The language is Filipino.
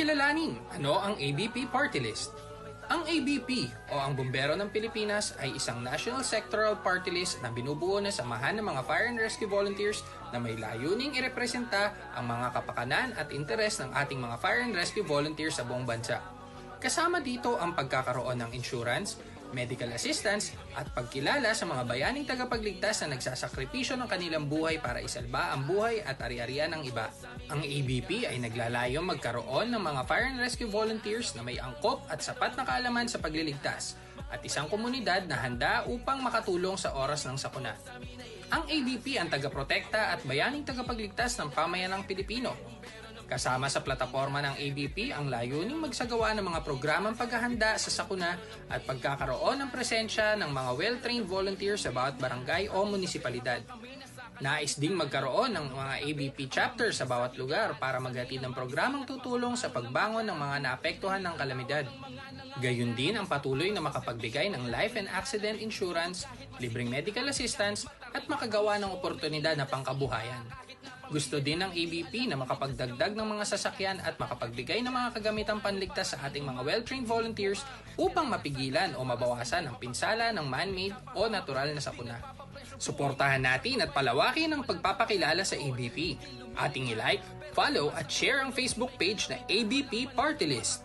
kilalanin, ano ang ABP Party List? Ang ABP o ang Bumbero ng Pilipinas ay isang national sectoral party list na binubuo ng samahan ng mga fire and rescue volunteers na may layuning irepresenta ang mga kapakanan at interes ng ating mga fire and rescue volunteers sa buong bansa. Kasama dito ang pagkakaroon ng insurance, medical assistance at pagkilala sa mga bayaning tagapagligtas na nagsasakripisyo ng kanilang buhay para isalba ang buhay at ari-arian ng iba. Ang ABP ay naglalayong magkaroon ng mga fire and rescue volunteers na may angkop at sapat na kaalaman sa pagliligtas at isang komunidad na handa upang makatulong sa oras ng sakuna. Ang ABP ang tagaprotekta at bayaning tagapagligtas ng pamayanang Pilipino Kasama sa plataforma ng ABP ang layuning magsagawa ng mga programang paghahanda sa sakuna at pagkakaroon ng presensya ng mga well-trained volunteers sa bawat barangay o munisipalidad. Nais ding magkaroon ng mga ABP chapters sa bawat lugar para maghatid ng programang tutulong sa pagbangon ng mga naapektuhan ng kalamidad. Gayun din ang patuloy na makapagbigay ng life and accident insurance, libreng medical assistance at makagawa ng oportunidad na pangkabuhayan. Gusto din ng ABP na makapagdagdag ng mga sasakyan at makapagbigay ng mga kagamitang panligtas sa ating mga well-trained volunteers upang mapigilan o mabawasan ang pinsala ng man-made o natural na sakuna. Suportahan natin at palawakin ang pagpapakilala sa ABP. Ating i-like, follow at share ang Facebook page na ABP Party List.